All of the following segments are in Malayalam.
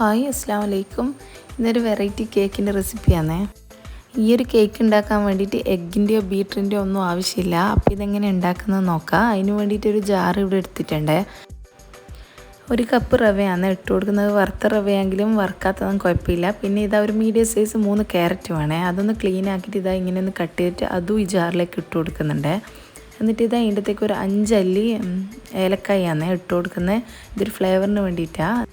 ഹായ് അസ്സാം വലൈക്കും ഇന്നൊരു വെറൈറ്റി കേക്കിന്റെ റെസിപ്പിയാണേ ഈ ഒരു കേക്ക് ഉണ്ടാക്കാൻ വേണ്ടിയിട്ട് എഗ്ഗിന്റെയോ ബീറ്ററിന്റെയോ ഒന്നും ആവശ്യമില്ല. അപ്പോൾ ഇതെങ്ങനെ ഉണ്ടാക്കുന്നത് നോക്കാം. അതിന് വേണ്ടിയിട്ട് ഒരു ജാർ ഇവിടെ എടുത്തിട്ടുണ്ട്. ഒരു കപ്പ് റവയാണ് ഇട്ട് കൊടുക്കുന്നത്. വറുത്ത റവയാണെങ്കിലും വറുക്കാത്തതും കുഴപ്പമില്ല. പിന്നെ ഇതാ ഒരു മീഡിയം സൈസ് മൂന്ന് ക്യാരറ്റ് വേണേ. അതൊന്ന് ക്ലീൻ ആക്കിയിട്ട് ഇതാ ഇങ്ങനെ ഒന്ന് കട്ട് ചെയ്തിട്ട് അതും ഈ ജാറിലേക്ക് ഇട്ട് കൊടുക്കുന്നുണ്ട്. എന്നിട്ട് ഇതാ ഇതിന്റെത്തേക്ക് ഒരു അഞ്ചല്ലി ഏലക്കായാണ് ഇട്ട് കൊടുക്കുന്നത്. ഇതൊരു ഫ്ലേവറിന് വേണ്ടിയിട്ടാണ്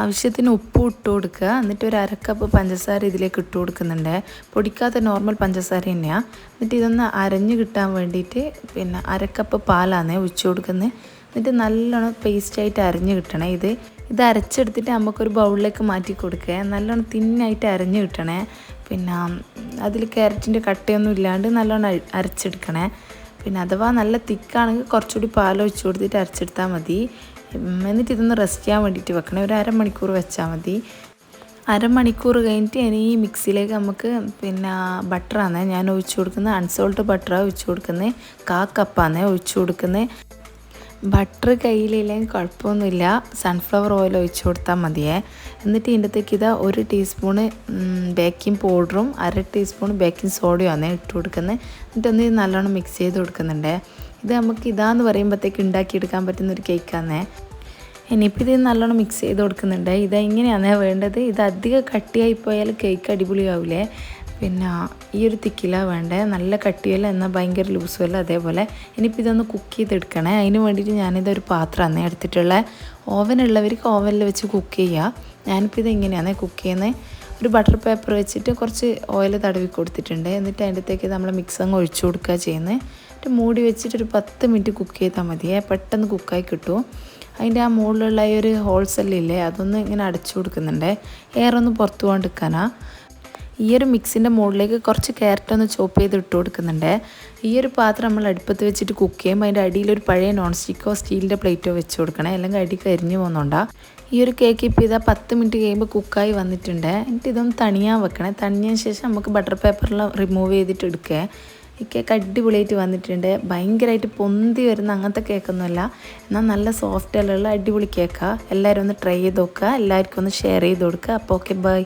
ആവശ്യത്തിന് ഉപ്പ് ഇട്ട് കൊടുക്കുക. എന്നിട്ട് ഒരു അരക്കപ്പ് പഞ്ചസാര ഇതിലേക്ക് ഇട്ട് കൊടുക്കുന്നുണ്ട്. പൊടിക്കാത്ത നോർമൽ പഞ്ചസാര തന്നെയാണ് എന്നിട്ട് ഇതൊന്ന് അരഞ്ഞ് കിട്ടാൻ വേണ്ടിയിട്ട് പിന്നെ അരക്കപ്പ് പാലാണ് ഒഴിച്ചു കൊടുക്കുന്നത് എന്നിട്ട് നല്ലോണം പേസ്റ്റായിട്ട് അരഞ്ഞ് കിട്ടണേ ഇത്. ഇത് അരച്ചെടുത്തിട്ട് നമുക്കൊരു ബൗളിലേക്ക് മാറ്റി കൊടുക്കുക നല്ലോണം തിന്നായിട്ട് അരഞ്ഞ് കിട്ടണേ. പിന്നെ അതിൽ ക്യാരറ്റിന്റെ കട്ടയൊന്നും ഇല്ലാണ്ട് നല്ലോണം അരച്ചെടുക്കണേ. പിന്നെ അഥവാ നല്ല തിക്കാണെങ്കിൽ കുറച്ചുകൂടി പാലൊഴിച്ച് കൊടുത്തിട്ട് അരച്ചെടുത്താൽ മതി. എന്നിട്ട് ഇതൊന്ന് റെസ്റ്റ് ചെയ്യാൻ വേണ്ടിയിട്ട് വെക്കണേ. ഒരു അരമണിക്കൂർ വെച്ചാൽ മതി. അരമണിക്കൂർ കഴിഞ്ഞിട്ട് ഇനി ഈ മിക്സിയിലേക്ക് നമുക്ക് പിന്നെ ബട്ടറാണ് ഞാൻ ഒഴിച്ചു കൊടുക്കുന്നത്. അൺസോൾട്ട് ബട്ടറാണ് ഒഴിച്ചു കൊടുക്കുന്നത്. കാ കപ്പാണ് ഒഴിച്ചു കൊടുക്കുന്നത്. ബട്ടർ കയ്യിലില്ലെങ്കിൽ കുഴപ്പമൊന്നുമില്ല. സൺഫ്ലവർ ഓയിൽ ഒഴിച്ചു കൊടുത്താൽ മതിയേ. എന്നിട്ട് ഇതിന്റെത്തേക്ക് ഇതാ ഒരു ടീസ്പൂണ് ബേക്കിംഗ് പൗഡറും അര ടീസ്പൂൺ ബേക്കിംഗ് സോഡയുമാണ് ഇട്ട് കൊടുക്കുന്നത്. എന്നിട്ടൊന്ന് നല്ലോണം മിക്സ് ചെയ്ത് കൊടുക്കുന്നുണ്ട്. ഇത് നമുക്ക് ഇതാന്ന് പറയുമ്പോഴത്തേക്ക് ഉണ്ടാക്കിയെടുക്കാൻ പറ്റുന്ന ഒരു കേക്കാന്നേ ഇനിയിപ്പോൾ ഇത് നല്ലോണം മിക്സ് ചെയ്ത് കൊടുക്കുന്നുണ്ട്. ഇത് എങ്ങനെയാണ് വേണ്ടത്? ഇത് അധികം കട്ടിയായി പോയാൽ കേക്ക് അടിപൊളിയാവില്ലേ പിന്നെ ഈ ഒരു തിക്കില വേണ്ടേ? നല്ല കട്ടിയല്ല എന്നാൽ ഭയങ്കര ലൂസുമല്ല അതേപോലെ. ഇനിയിപ്പോൾ ഇതൊന്ന് കുക്ക് ചെയ്തെടുക്കണേ. അതിന് വേണ്ടിയിട്ട് ഞാനിതൊരു പാത്രമാണ് എടുത്തിട്ടുള്ളത് ഓവനുള്ളവർക്ക് ഓവനിൽ വെച്ച് കുക്ക് ചെയ്യുക ഞാനിപ്പോൾ ഇത് എങ്ങനെയാണ് കുക്ക് ചെയ്യുന്നത് ഒരു ബട്ടർ പേപ്പർ വെച്ചിട്ട് കുറച്ച് ഓയിൽ തടവി കൊടുത്തിട്ടുണ്ട്. എന്നിട്ട് അതിന്റെത്തേക്ക് നമ്മൾ മിക്സ് അങ്ങ് ഒഴിച്ചു കൊടുക്കുക ചെയ്യുന്നത് എന്നിട്ട് മൂടി വെച്ചിട്ട് ഒരു പത്ത് മിനിറ്റ് കുക്ക് ചെയ്താൽ മതിയേ. പെട്ടെന്ന് കുക്കായി കിട്ടും. അതിന്റെ ആ മുകളിലുള്ള ഈ ഒരു ഹോൾസെല്ലില്ലേ അതൊന്ന് ഇങ്ങനെ അടച്ചു കൊടുക്കുന്നുണ്ട്. എയർ ഒന്ന് പുറത്തു കൊണ്ടിരിക്കാനാ ഈ ഒരു മിക്സിന്റെ മുകളിലേക്ക് കുറച്ച് ക്യാരറ്റ് ഒന്ന് ചോപ്പ് ചെയ്ത് ഇട്ട് കൊടുക്കുന്നുണ്ട്. ഈ ഒരു പാത്രം നമ്മൾ അടുപ്പത്ത് വെച്ചിട്ട് കുക്ക് ചെയ്യുമ്പോൾ അതിന്റെ അടിയിൽ ഒരു പഴയ നോൺ സ്റ്റിക്കോ സ്റ്റീലിന്റെ പ്ലേറ്റോ വെച്ച് കൊടുക്കണേ. അല്ലെങ്കിൽ അടി കരിഞ്ഞു പോകുന്നുണ്ടാ. ഈ ഒരു കേക്ക് ഇപ്പോൾ ഇതാ പത്ത് മിനിറ്റ് കഴിയുമ്പോൾ കുക്കായി വന്നിട്ടുണ്ട്. എന്നിട്ട് ഇതൊന്ന് തണിയാൻ വെക്കണേ. തണിഞ്ഞതിന് ശേഷം നമുക്ക് ബട്ടർ പേപ്പറിൽ റിമൂവ് ചെയ്തിട്ട് എടുക്കുക ഈ കേക്ക് അടിപൊളിയായിട്ട് വന്നിട്ടുണ്ട്. ഭയങ്കരമായിട്ട് പൊന്തി വരുന്ന അങ്ങനത്തെ കേക്കൊന്നുമല്ല എന്നാൽ നല്ല സോഫ്റ്റ് അല്ലുള്ള അടിപൊളി കേക്കാണ് എല്ലാവരും ഒന്ന് ട്രൈ ചെയ്ത് നോക്കുക. എല്ലാവർക്കും ഒന്ന് ഷെയർ ചെയ്ത് കൊടുക്കുക. അപ്പോൾ ഓക്കെ ബൈ